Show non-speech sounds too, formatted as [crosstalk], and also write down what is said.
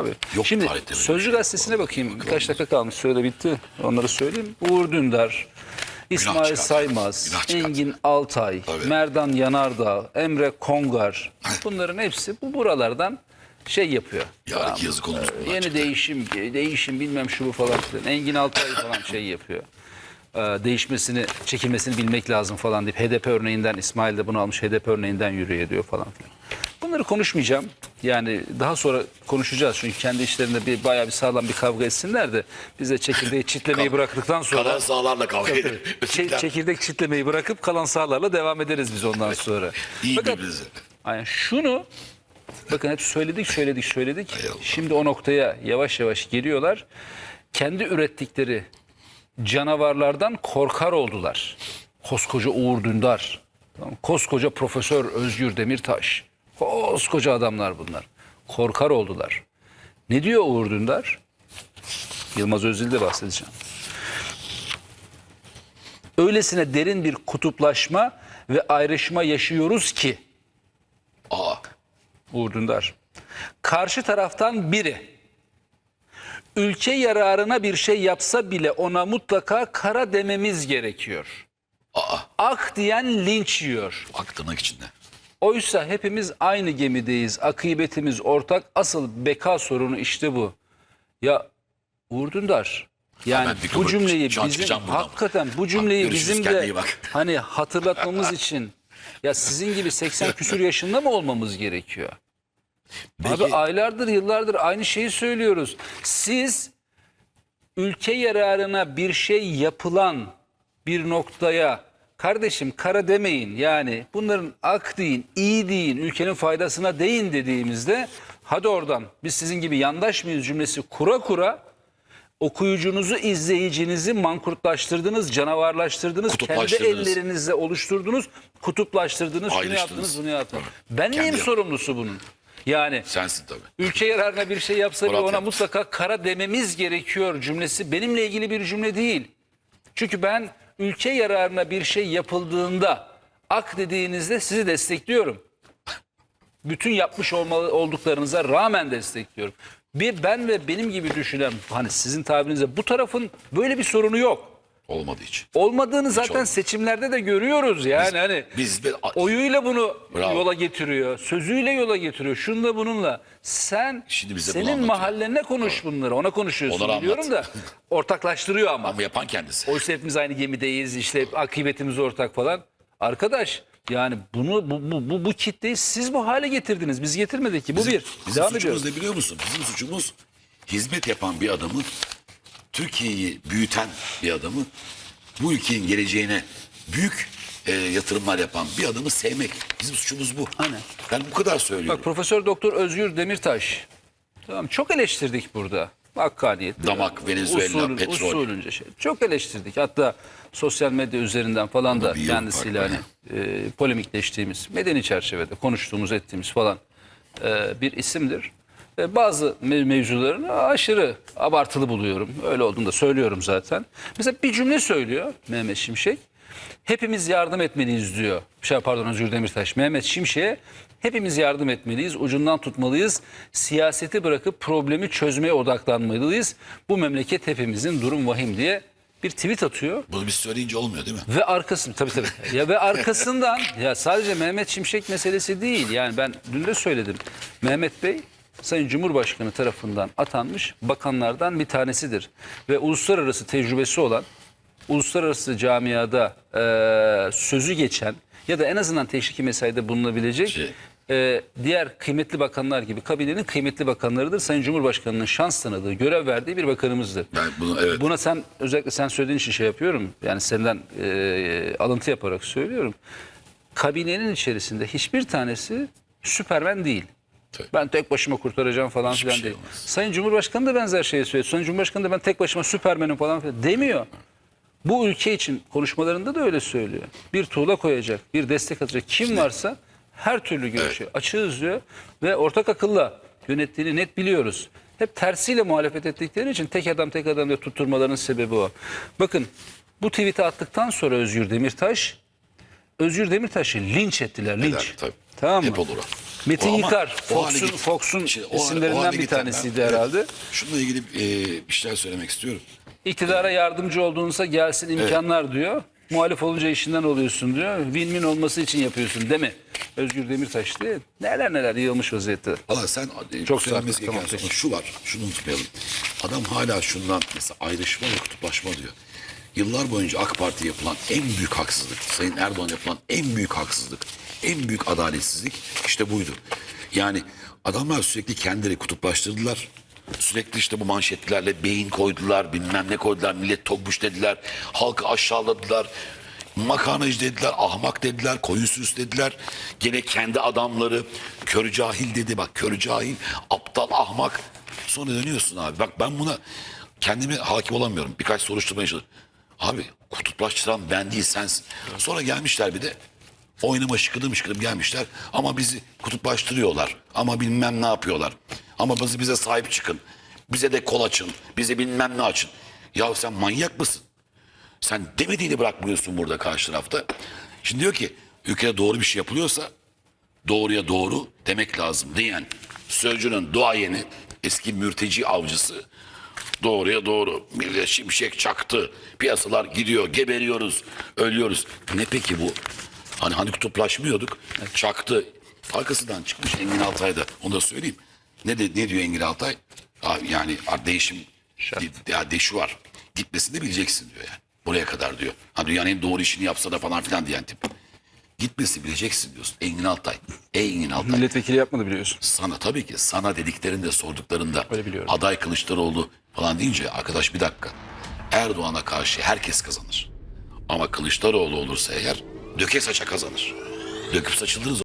Abi. Yok Şimdi tarihte böyle Sözcü şey. gazetesine bakayım. Birkaç dakika kalmış. Sürede bitti. Onları söyleyeyim. Uğur Dündar, İsmail çıkar. Saymaz, Günah. Engin Altay, Tabii. Merdan Yanardağ, Emre Kongar. Bunların hepsi bu buralardan şey yapıyor. Ya yazık olmuş Ee, bunlar Yeni çıktı. değişim, değişim bilmem şu bu falan filan. Engin Altay falan şey yapıyor. Ee, değişmesini, çekilmesini bilmek lazım falan deyip HDP örneğinden İsmail de bunu almış HDP örneğinden yürüyor diyor falan filan. Bunları konuşmayacağım. Yani daha sonra konuşacağız çünkü kendi işlerinde bir bayağı bir sağlam bir kavga etsinler de bize çekirdeği çitlemeyi bıraktıktan sonra Kalan sahalarla kavga edin. Çe- Ötekiler çekirdek çitlemeyi bırakıp kalan sahalarla devam ederiz biz ondan sonra. iyi Fakat birbirinizi. Aynen şunu bakın hep söyledik söyledik söyledik. Hay Allah. Şimdi o noktaya yavaş yavaş geliyorlar. Kendi ürettikleri canavarlardan korkar oldular. Koskoca Uğur Dündar, tamam, koskoca Profesör Özgür Demirtaş, koskoca adamlar bunlar. Korkar oldular. Ne diyor Uğur Dündar? Yılmaz Özdil'de bahsedeceğim. Öylesine derin bir kutuplaşma ve ayrışma yaşıyoruz ki Aa, Uğur Dündar. Karşı taraftan biri ülke yararına bir şey yapsa bile ona mutlaka kara dememiz gerekiyor. aa. Ak diyen linç yiyor. Ak tırnak içinde. Oysa hepimiz aynı gemideyiz. Akıbetimiz ortak. Asıl beka sorunu işte bu. Ya Uğur Dündar yani bu cümleyi şu an bizim çıkacağım buradan. hakikaten bu cümleyi görüşürüz, bizim kendine de iyi bak. [laughs] hani hatırlatmamız için ya sizin gibi 80 küsur yaşında mı olmamız gerekiyor? Peki- Abi aylardır yıllardır aynı şeyi söylüyoruz. Siz ülke yararına bir şey yapılan bir noktaya kardeşim kara demeyin yani bunların ak deyin, iyi deyin, ülkenin faydasına değin dediğimizde hadi oradan biz sizin gibi yandaş mıyız cümlesi kura kura okuyucunuzu, izleyicinizi mankurtlaştırdınız, canavarlaştırdınız, kendi ellerinizle oluşturdunuz, kutuplaştırdınız, şunu yaptınız, bunu yaptınız. Ben Kendi neyim yap- sorumlusu bunun? Yani Sensin tabii. ülke yararına bir şey yapsa bile Murat ona yaptı. mutlaka kara dememiz gerekiyor cümlesi benimle ilgili bir cümle değil. Çünkü ben ülke yararına bir şey yapıldığında ak dediğinizde sizi destekliyorum. Bütün yapmış olmalı olduklarınıza rağmen destekliyorum. Bir ben ve benim gibi düşünen hani sizin tabirinizle bu tarafın böyle bir sorunu yok. Olmadığı için. Olmadığını zaten olmadı. seçimlerde de görüyoruz yani hani Biz bir oyuyla bunu Bravo. yola getiriyor. Sözüyle yola getiriyor. Şunla bununla. Sen Şimdi bize senin mahallenle konuş bunları. Ona konuşuyorsun Onları biliyorum anlat. da [laughs] ortaklaştırıyor ama. ama yapan kendisi. Oysa hepimiz aynı gemideyiz. işte akıbetimiz ortak falan. Arkadaş yani bunu bu, bu, bu, bu kitleyi siz bu hale getirdiniz. Biz getirmedik ki. Bu Bizim, bir. bizim Devam suçumuz ediyoruz. ne biliyor musun? Bizim suçumuz hizmet yapan bir adamı, Türkiye'yi büyüten bir adamı, bu ülkenin geleceğine büyük e, yatırımlar yapan bir adamı sevmek. Bizim suçumuz bu. Aynen. Ben bu kadar söylüyorum. Bak Profesör Doktor Özgür Demirtaş. Tamam çok eleştirdik burada. Hakkaniyetli. Damak, Venezuela, petrol. Usulünce şey. Çok eleştirdik. Hatta sosyal medya üzerinden falan da bir yıl kendisiyle hani e, polemikleştiğimiz, medeni çerçevede konuştuğumuz, ettiğimiz falan e, bir isimdir. E, bazı mev- mevzularını aşırı abartılı buluyorum. Öyle olduğunu da söylüyorum zaten. Mesela bir cümle söylüyor Mehmet Şimşek. Hepimiz yardım etmeliyiz diyor. Şey pardon Özgür Demirtaş. Mehmet Şimşek'e hepimiz yardım etmeliyiz, ucundan tutmalıyız. Siyaseti bırakıp problemi çözmeye odaklanmalıyız. Bu memleket hepimizin durum vahim diye bir tweet atıyor. Bunu biz söyleyince olmuyor değil mi? Ve arkasın tabii tabii. [laughs] ya ve arkasından ya sadece Mehmet Şimşek meselesi değil. Yani ben dün de söyledim. Mehmet Bey Sayın Cumhurbaşkanı tarafından atanmış bakanlardan bir tanesidir. Ve uluslararası tecrübesi olan, uluslararası camiada e, sözü geçen ya da en azından teşviki mesaide bulunabilecek Şey. e, diğer kıymetli bakanlar gibi kabinenin kıymetli bakanlarıdır. Sayın Cumhurbaşkanı'nın şans tanıdığı, görev verdiği bir bakanımızdır. Ben bunu evet. Buna sen özellikle sen söylediğin için şey yapıyorum. Yani senden e, alıntı yaparak söylüyorum. Kabinenin içerisinde hiçbir tanesi Süpermen değil. Tabii. Ben tek başıma kurtaracağım falan Hiçbir filan şey değil. olmaz. Sayın Cumhurbaşkanı da benzer şeyi söyledi. Sayın Cumhurbaşkanı da ben tek başıma Süpermen'im falan filan demiyor. Bu ülke için konuşmalarında da öyle söylüyor. Bir tuğla koyacak, bir destek atacak kim varsa her türlü görüşü açığız diyor ve ortak akılla yönettiğini net biliyoruz. Hep tersiyle muhalefet ettikleri için tek adam tek adam diye tutturmalarının sebebi o. Bakın bu tweet'i attıktan sonra Özgür Demirtaş, Özgür Demirtaş'ı linç ettiler, linç. Eder, tabii. Tamam mı? Hep olur. Metin O ama Yıkar, o hale Fox'un git- Fox'un İşte o hale- o isimlerinden bir tanesiydi ben- evet, herhalde. Şununla ilgili e, bir şeyler söylemek istiyorum. İktidara yardımcı olduğunuzda gelsin imkanlar diyor. Muhalif olunca işinden oluyorsun diyor. Win-win olması için yapıyorsun değil mi? Özgür Demirtaş diye neler neler yığılmış vaziyette. Valla sen Çok çok söylemesi tamam, gereken peki. sonra şu var. Şunu unutmayalım. Adam hala şundan mesela ayrışma ve kutuplaşma diyor. Yıllar boyunca AK Parti yapılan en büyük haksızlık, Sayın Erdoğan yapılan en büyük haksızlık, en büyük adaletsizlik işte buydu. Yani adamlar sürekli kendileri kutuplaştırdılar. Sürekli işte bu manşetlerle beyin koydular, bilmem ne koydular, millet tokmuş dediler, halkı aşağıladılar, makarnacı dediler, ahmak dediler, koyun sürüsü dediler. Gene kendi adamları körü cahil dedi bak körü cahil, aptal, ahmak. Sonra dönüyorsun abi. Bak ben buna kendime hakim olamıyorum. Birkaç soruşturma yaşadım. Abi kutuplaştıran ben değil sensin. Sonra gelmişler bir de oynama şıkıdım şıkıdım gelmişler. Ama bizi kutuplaştırıyorlar. Ama bilmem ne yapıyorlar. Ama bizi bize sahip çıkın. Bize de kol açın. Bize bilmem ne açın. Ya sen manyak mısın? Sen demediğini bırakmıyorsun burada karşı tarafta. Şimdi diyor ki ülkede doğru bir şey yapılıyorsa doğruya doğru demek lazım diyen sözcünün duayeni eski mürteci avcısı doğruya doğru. Millet şimşek çaktı. Piyasalar gidiyor geberiyoruz ölüyoruz. Ne peki bu? Hani hani kutuplaşmıyorduk? Çaktı. Arkasından çıkmış Engin Altay'da onu da söyleyeyim. Ne de, ne diyor Engin Altay? Abi yani değişim Şart. ya deşi var. Gitmesini bileceksin diyor yani. Buraya kadar diyor. Ha dünyanın en doğru işini yapsa da falan filan diyen tip. Gitmesi bileceksin diyorsun. Engin Altay. Ey Engin Altay. Milletvekili yapmadı biliyorsun. sana tabii ki sana dediklerinde sorduklarında Öyle biliyorum. aday Kılıçdaroğlu falan deyince arkadaş bir dakika Erdoğan'a karşı herkes kazanır. Ama Kılıçdaroğlu olursa eğer döke saça kazanır. Döküp saçılırız